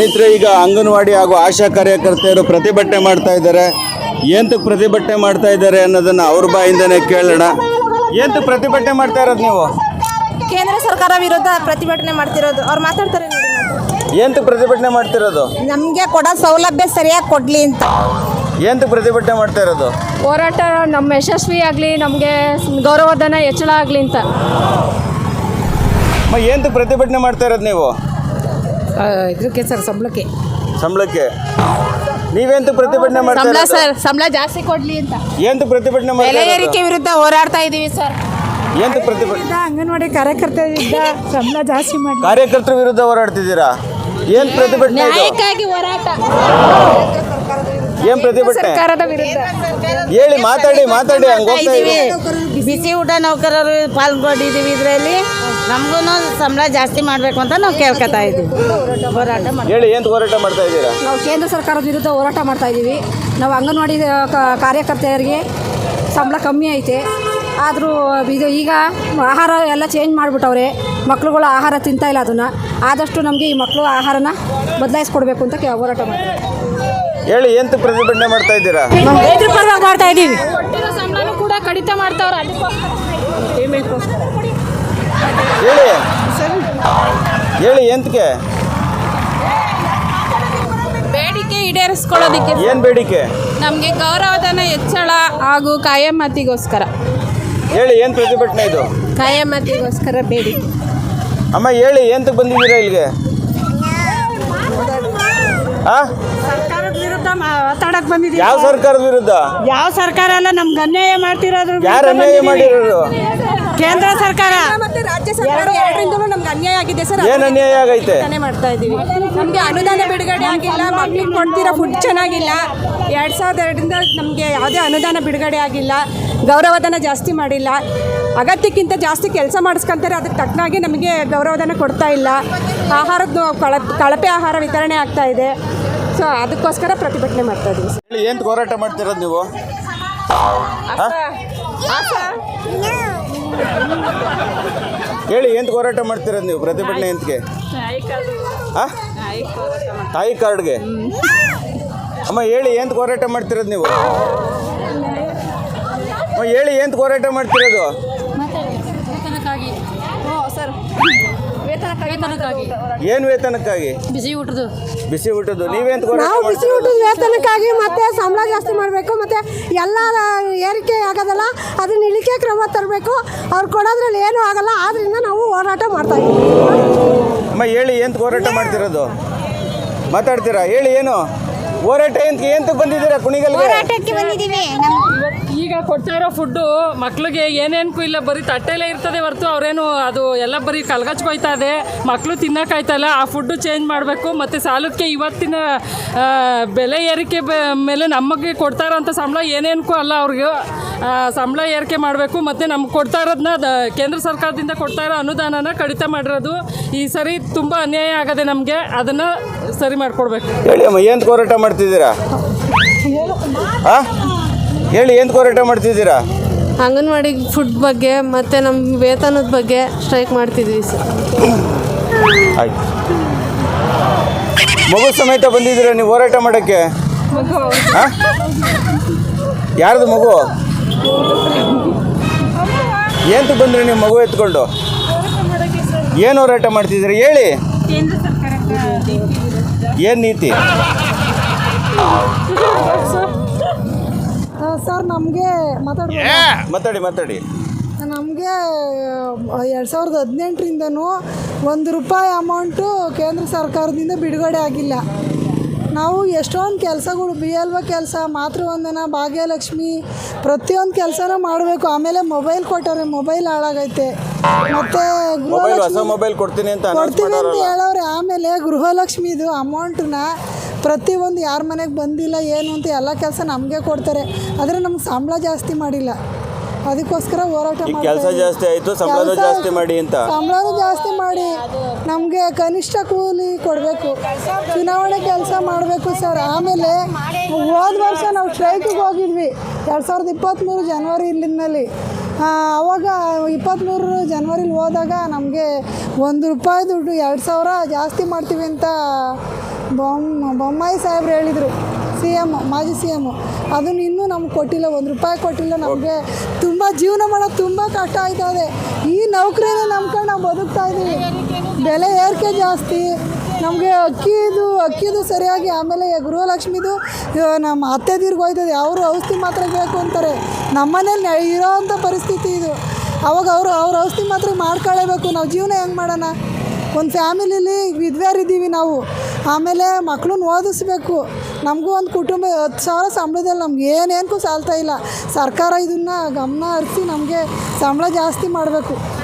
ಸ್ನೇಹಿತರೆ ಈಗ ಅಂಗನವಾಡಿ ಹಾಗೂ ಆಶಾ ಕಾರ್ಯಕರ್ತೆಯರು ಪ್ರತಿಭಟನೆ ಮಾಡ್ತಾ ಇದ್ದಾರೆ. ಏಂತಕ್ಕೆ ಪ್ರತಿಭಟನೆ ಮಾಡ್ತಾ ಇದ್ದಾರೆ ಅನ್ನೋದನ್ನು ಅವ್ರ ಬಾಯಿಂದನೇ ಕೇಳೋಣ. ಏಂತಕ್ಕೆ ಪ್ರತಿಭಟನೆ ಮಾಡ್ತಾ ಇರೋದು ನೀವು? ಕೇಂದ್ರ ಸರ್ಕಾರ ವಿರುದ್ಧ ಪ್ರತಿಭಟನೆ ಮಾಡ್ತಿರೋದು. ಅವ್ರು ಮಾತಾಡ್ತಾರೆ ನೋಡಿ ಏಂತಕ್ಕೆ ಪ್ರತಿಭಟನೆ ಮಾಡ್ತಿರೋದು? ನಮಗೆ ಕೊಡೋ ಸೌಲಭ್ಯ ಸರಿಯಾಗಿ ಕೊಡ್ಲಿ ಅಂತ. ಏಂತಕ್ಕೆ ಪ್ರತಿಭಟನೆ ಮಾಡ್ತಾ ಇರೋದು? ಹೋರಾಟ ನಮ್ಮ ಯಶಸ್ವಿ ಆಗಲಿ ನಮಗೆ ಗೌರವಧನ ಹೆಚ್ಚಳ ಆಗಲಿ ಅಂತ. ಏಂತಕ್ಕೆ ಪ್ರತಿಭಟನೆ ಮಾಡ್ತಾ ಇರೋದು ನೀವು? ಇದಕ್ಕೆ ಸರ್ ಸಂಬಳಕ್ಕೆ. ಸಂಬಳಕ್ಕೆ. ನೀವೆಂತ ಪ್ರತಿಭಟನೆ ಮಾಡ್ತಾ ಸಂಬಳ ಇರೋದು? ಸರ್ ಸಂಬಳ ಜಾಸ್ತಿ ಕೊಡ್ಲಿ ಅಂತ. ಏಂತ ಪ್ರತಿಭಟನೆ ಮಾಡ್ತಾ ಬೆಲೆ ಏರಿಕೆ ವಿರುದ್ಧ ಹೋರಾಡ್ತಾ ಇದೀವಿ ಸರ್. ಏಂತ ಪ್ರತಿಭಟನೆ ಅಂಗನವಾಡಿ ಕಾರ್ಯಕರ್ತರಿಂದ ಸಂಬಳ ಜಾಸ್ತಿ ಮಾಡಿ ಕಾರ್ಯಕರ್ತರ ವಿರುದ್ಧ ಹೋರಾಡ್ತಿದ್ದೀರಾ? ಏನ್ ಪ್ರತಿಭಟನೆ ಇದು? ನ್ಯಾಯಕ್ಕಾಗಿ ಹೋರಾಟ. ಏನ್ ಪ್ರತಿಭಟನೆ? ಸರ್ಕಾರದ ವಿರುದ್ಧ. ಹೇಳಿ ಮಾತಾಡಿ ಮಾತಾಡಿ ಹಂಗ ಹೋಗ್ತಾ ಬಿಸಿ ಊಟ ನೌಕರರು ಪಾಲ್ಗೊಂಡಿದ್ದೀವಿ ಇದರಲ್ಲಿ. ನಮಗೂ ಸಂಬಳ ಜಾಸ್ತಿ ಮಾಡಬೇಕು ಅಂತ ನಾವು ಕೇಳ್ಕೊತಾ ಇದ್ದೀವಿ ಹೋರಾಟ ಮಾಡಿ ಹೇಳಿ ಏನ್ ಹೋರಾಟ ಮಾಡ್ತಾ ಇದ್ದೀರಾ? ನಾವು ಕೇಂದ್ರ ಸರ್ಕಾರದ ವಿರುದ್ಧ ಹೋರಾಟ ಮಾಡ್ತಾ ಇದ್ದೀವಿ. ನಾವು ಅಂಗನವಾಡಿ ಕ- ಕಾರ್ಯಕರ್ತೆಯರಿಗೆ ಸಂಬಳ ಕಮ್ಮಿ ಐತೆ. ಆದರೂ ಇದು ಈಗ ಆಹಾರ ಎಲ್ಲ ಚೇಂಜ್ ಮಾಡಿಬಿಟ್ಟವ್ರೆ. ಮಕ್ಳುಗಳು ಆಹಾರ ತಿಂತಾ ಇಲ್ಲ ಅದನ್ನು. ಆದಷ್ಟು ನಮಗೆ ಈ ಮಕ್ಕಳು ಆಹಾರನ ಬದಲಾಯಿಸ್ಕೊಡ್ಬೇಕು ಅಂತ ಹೋರಾಟ ಮಾಡ್ತೀವಿ. ಹೇಳಿ ಪ್ರತಿಭಟನೆ ಮಾಡ್ತಾ ಇದ್ದೀರಾ? ರೈತರ ಪರವಾಗಿ ಮಾಡ್ತಾ ಇದ್ದೀವಿ. ಸಂಬಳನೂ ಕೂಡ ಕಡಿತ ಮಾಡ್ತಾವ್ರೆ. ಹೇಳಿ ಎಂತಕ್ಕೆ? ಬೇಡಿಕೆ ಈಡೇರಿಸ್ಕೊಳ್ಳೋದಕ್ಕೆ ಏನು ಬೇಡಿಕೆ? ನಮಗೆ ಗೌರವಧನ ಹೆಚ್ಚಳ ಹಾಗೂ ಕಾಯಮತಿಗೋಸ್ಕರ ಹೇಳಿ ಏನು ಪ್ರತಿಭಟನೆ ಇದು? ಕಾಯಮತಿಗೋಸ್ಕರ ಬೇಡಿಕೆ. ಅಮ್ಮ ಹೇಳಿ ಎಂತಕ್ಕೆ ಬಂದಿದ್ದೀರಾ ಇಲ್ಲಿಗೆ? ಆ? ಸರ್ಕಾರದ ವಿರುದ್ಧ ಮಾತಾಡಕ್ ಬಂದಿದ್ದೀವಿ ಯಾವ ಸರ್ಕಾರದ ವಿರುದ್ಧ? ಯಾವ ಸರ್ಕಾರ ಅಲ್ಲ ನಮ್ಗೆ ಅನ್ಯಾಯ ಮಾಡ್ತಿರೋದು ಯಾರು ಅನ್ಯಾಯ ಮಾಡಿರೋರು? ಕೇಂದ್ರ ಸರ್ಕಾರ. ಮತ್ತೆ ರಾಜ್ಯ ಸರ್ಕಾರ ಎರಡರಿಂದಲೂ ಅನ್ಯಾಯ ಆಗಿದೆ ಸರ್. ಏನು ಅನ್ಯಾಯ ಆಗೈತೆ? ಮಾಡ್ತಾ ಇದ್ದೀವಿ. ನಮಗೆ ಅನುದಾನ ಬಿಡುಗಡೆ ಆಗಿಲ್ಲ ಮಕ್ಳಿಗೆ ಕೊಡ್ತಿರೋ ಫುಡ್ ಚೆನ್ನಾಗಿಲ್ಲ. ಎರಡು ಸಾವಿರದ ಎರಡರಿಂದ ನಮಗೆ ಯಾವುದೇ ಅನುದಾನ ಬಿಡುಗಡೆ ಆಗಿಲ್ಲ ಗೌರವಧನ ಜಾಸ್ತಿ ಮಾಡಿಲ್ಲ. ಅಗತ್ಯಕ್ಕಿಂತ ಜಾಸ್ತಿ ಕೆಲಸ ಮಾಡಿಸ್ಕೊಂತಾರೆ ಅದಕ್ಕೆ ತಕ್ಕನಾಗಿ ನಮಗೆ ಗೌರವಧನ ಕೊಡ್ತಾ ಇಲ್ಲ. ಆಹಾರದ ಕಳ ಕಳಪೆ ಆಹಾರ ವಿತರಣೆ ಆಗ್ತಾ ಇದೆ. ಸೊ ಅದಕ್ಕೋಸ್ಕರ ಪ್ರತಿಭಟನೆ ಮಾಡ್ತಾ ಇದ್ದೀವಿ ಏನು ಹೋರಾಟ ಮಾಡ್ತಿರೋದು ನೀವು? ಹೇಳಿ, ಎಂತ ಹೋರಾಟ ಮಾಡ್ತೀರ ನೀವು ಪ್ರತಿಭಟನೆ ಎಂತಕ್ಕೆ? ಹಾಂ ತಾಯಿ ಕಾರ್ಡ್ಗೆ? ಅಮ್ಮ, ಹೇಳಿ, ಎಂತ ಹೋರಾಟ ಮಾಡ್ತಿರೋದು ನೀವು? ಅಮ್ಮ, ಹೇಳಿ, ಎಂತ ಹೋರಾಟ ಮಾಡ್ತಿರೋದು? ಏನು ವೇತನಕ್ಕಾಗಿ? ಬಿಸಿ ಊಟದ್ದು. ಬಿಸಿ ಊಟದ್ದು. ನೀವೇನ್ ನಾವು ಬಿಸಿ ಊಟದ ವೇತನಕ್ಕಾಗಿ ಮತ್ತೆ ಸಂಬಳ ಜಾಸ್ತಿ ಮಾಡಬೇಕು ಮತ್ತೆ ಎಲ್ಲ ಏರಿಕೆ ಆಗೋದಲ್ಲ ಅದನ್ನ ಇಳಿಕೆ ಕ್ರಮ ತರಬೇಕು. ಅವ್ರು ಕೊಡೋದ್ರಲ್ಲಿ ಏನೂ ಆಗಲ್ಲ ಆದ್ರಿಂದ ನಾವು ಹೋರಾಟ ಮಾಡ್ತಾ ಇದ್ದೀವಿ. ಅಮ್ಮ ಹೇಳಿ ಎಂತ ಹೋರಾಟ ಮಾಡ್ತಿರೋದು? ಮಾತಾಡ್ತೀರಾ? ಹೇಳಿ ಏನು? ಹೋರಾಟ ಎಂತ ಎಂತ ಬಂದಿದ್ದೀರಾ ಕುಣಿಗಲ್ಗೆ? ಈಗ ಕೊಡ್ತಾ ಇರೋ ಫುಡ್ಡು ಮಕ್ಳಿಗೆ ಏನೇನಕ್ಕೂ ಇಲ್ಲ ಬರೀ ತಟ್ಟೆಲೇ ಇರ್ತದೆ ಹೊರತು ಅವರೇನು ಅದು ಎಲ್ಲ ಬರೀ ಕಲ್ಗಚ್ಕೊಯ್ತಾ ಇದೆ. ಮಕ್ಕಳು ತಿನ್ನೋಕ್ಕಾಯ್ತಲ್ಲ ಆ ಫುಡ್ಡು ಚೇಂಜ್ ಮಾಡಬೇಕು. ಮತ್ತು ಸಾಲಕ್ಕೆ ಇವತ್ತಿನ ಬೆಲೆ ಏರಿಕೆ ಬೆ- ಮೇಲೆ ನಮಗೆ ಕೊಡ್ತಾ ಇರೋಂಥ ಸಂಬಳ ಏನೇನಕ್ಕೂ ಅಲ್ಲ ಅವ್ರಿಗೆ ಸಂಬಳ ಏರಿಕೆ ಮಾಡಬೇಕು. ಮತ್ತು ನಮ್ಗೆ ಕೊಡ್ತಾ ಇರೋದನ್ನ ದ- ಕೇಂದ್ರ ಸರ್ಕಾರದಿಂದ ಕೊಡ್ತಾ ಇರೋ ಅನುದಾನನ ಕಡಿತ ಮಾಡಿರೋದು. ಈ ಸರಿ ತುಂಬ ಅನ್ಯಾಯ ಆಗದೆ ನಮಗೆ ಅದನ್ನು ಸರಿ ಮಾಡಿಕೊಡ್ಬೇಕು. ಹೇಳಿ ಅಮ್ಮ ಏನು ಹೋರಾಟ ಮಾಡ್ತಿದ್ದೀರಾ? ಹೇಳಿ ಏನು ಹೋರಾಟ ಮಾಡ್ತಿದ್ದೀರಾ? ಅಂಗನವಾಡಿ ಫುಡ್ ಬಗ್ಗೆ ಮತ್ತು ನಮ್ಮ ವೇತನದ ಬಗ್ಗೆ ಸ್ಟ್ರೈಕ್ ಮಾಡ್ತಿದ್ವಿ ಸರ್. ಆಯ್ತು. ಮಗು ಸಮೇತ ಬಂದಿದ್ದೀರಾ ನೀವು ಹೋರಾಟ ಮಾಡೋಕ್ಕೆ? ಯಾರ್ದು ಮಗು? ಏನು ಬಂದ್ರಿ ನೀವು ಮಗು ಎತ್ಕೊಂಡು? ಏನು ಹೋರಾಟ ಮಾಡ್ತಿದ್ದೀರಿ? ಹೇಳಿ. ಏನು ನೀತಿ? ಸರ್ ನಮಗೆ ಮಾತಾಡ್ಬೋದು. ಮಾತಾಡಿ ಮಾತಾಡಿ. ನಮಗೆ ಎರಡು ಸಾವಿರದ ಹದಿನೆಂಟರಿಂದನೂ ಒಂದು ರೂಪಾಯಿ ಅಮೌಂಟು ಕೇಂದ್ರ ಸರ್ಕಾರದಿಂದ ಬಿಡುಗಡೆ ಆಗಿಲ್ಲ. ನಾವು ಎಷ್ಟೊಂದು ಕೆಲಸಗಳು ಬಿ ಎಲ್ ಒ ಕೆಲಸ ಮಾತೃವಂದನ ಭಾಗ್ಯಲಕ್ಷ್ಮಿ ಪ್ರತಿಯೊಂದು ಕೆಲಸನೂ ಮಾಡಬೇಕು. ಆಮೇಲೆ ಮೊಬೈಲ್ ಕೊಟ್ಟವ್ರೆ ಮೊಬೈಲ್ ಹಾಳಾಗೈತೆ. ಮತ್ತೆ ಮೊಬೈಲ್ ಹೊಸ ಗೃಹಲಕ್ಷ್ಮಿ ಮೊಬೈಲ್ ಕೊಡ್ತೀನಿ ಅಂತ ಕೊಡ್ತೀನಿ ಅಂತ ಹೇಳವ್ರೆ. ಆಮೇಲೆ ಗೃಹಲಕ್ಷ್ಮಿದು ಅಮೌಂಟನ್ನ ಪ್ರತಿಯೊಂದು ಯಾರ ಮನೆಗೆ ಬಂದಿಲ್ಲ ಏನು ಅಂತ ಎಲ್ಲ ಕೆಲಸ ನಮಗೆ ಕೊಡ್ತಾರೆ. ಆದರೆ ನಮ್ಗೆ ಸಂಬಳ ಜಾಸ್ತಿ ಮಾಡಿಲ್ಲ. ಅದಕ್ಕೋಸ್ಕರ ಹೋರಾಟ ಕೆಲಸ ಜಾಸ್ತಿ ಆಯಿತು ಜಾಸ್ತಿ ಮಾಡಿ ಅಂತ. ಸಂಬಳನೂ ಜಾಸ್ತಿ ಮಾಡಿ ನಮಗೆ ಕನಿಷ್ಠ ಕೂಲಿ ಕೊಡಬೇಕು. ಚುನಾವಣೆ ಕೆಲಸ ಮಾಡಬೇಕು ಸರ್ ಆಮೇಲೆ ಹೋದ ವರ್ಷ ನಾವು ಸ್ಟ್ರೈಕಿಗೆ ಹೋಗಿದ್ವಿ. ಎರಡು ಸಾವಿರದ ಇಪ್ಪತ್ತ್ಮೂರು ಜನವರಿ ಇಲ್ಲಿನಲ್ಲಿ. ಅವಾಗ ಇಪ್ಪತ್ತ್ಮೂರು ಜನವರಿಲಿ ಹೋದಾಗ ನಮಗೆ ಒಂದು ರೂಪಾಯಿ ದುಡ್ಡು ಎರಡು ಸಾವಿರ ಜಾಸ್ತಿ ಮಾಡ್ತೀವಿ ಅಂತ ಬೊಮ್ಮ ಬೊಮ್ಮಾಯಿ ಸಾಹೇಬ್ರು ಹೇಳಿದರು ಸಿ ಎಂ ಮಾಜಿ ಸಿ ಎಂ ಅದನ್ನು ಇನ್ನೂ ನಮ್ಗೆ ಕೊಟ್ಟಿಲ್ಲ, ಒಂದು ರೂಪಾಯಿ ಕೊಟ್ಟಿಲ್ಲ, ನಮಗೆ ತುಂಬ ಜೀವನ ಮಾಡೋದು ತುಂಬ ಕಷ್ಟ ಆಯ್ತದೆ. ಈ ನೌಕರಿನೇ ನಂಬ್ಕೊಂಡು ನಾವು ಬದುಕ್ತಾ ಇದ್ದೀವಿ ಬೆಲೆ ಏರಿಕೆ ಜಾಸ್ತಿ, ನಮಗೆ ಅಕ್ಕಿದು ಅಕ್ಕಿದು ಸರಿಯಾಗಿ, ಆಮೇಲೆ ಗೃಹಲಕ್ಷ್ಮಿದು ನಮ್ಮ ಅತ್ತೆದೀರ್ಗೆ ಹೋಯ್ತದೆ, ಅವರು ಔಷಧಿ ಮಾತ್ರ ಬೇಕು ಅಂತಾರೆ. ನಮ್ಮನೇಲಿ ಇರೋ ಅಂಥ ಪರಿಸ್ಥಿತಿ ಇದು. ಅವಾಗ ಅವರು, ಅವ್ರ ಔಷಧಿ ಮಾತ್ರ ಮಾಡ್ಕೊಳ್ಳೇಬೇಕು ನಾವು ಜೀವನ ಹೆಂಗೆ ಮಾಡೋಣ? ಒಂದು ಫ್ಯಾಮಿಲಿಲಿ ವಿಧವೆಯರಿದ್ದೀವಿ ನಾವು. ಆಮೇಲೆ ಮಕ್ಕಳನ್ನ ಓದಿಸ್ಬೇಕು. ನಮಗೂ ಒಂದು ಕುಟುಂಬ, ಹತ್ತು ಸಾವಿರ ಸಂಬಳದಲ್ಲಿ ನಮ್ಗೆ ಏನೇನಕ್ಕೂ ಸಾಲ್ತಾ ಇಲ್ಲ. ಸರ್ಕಾರ ಇದನ್ನು ಗಮನ ಹರಿಸಿ ನಮಗೆ ಸಂಬಳ ಜಾಸ್ತಿ ಮಾಡಬೇಕು.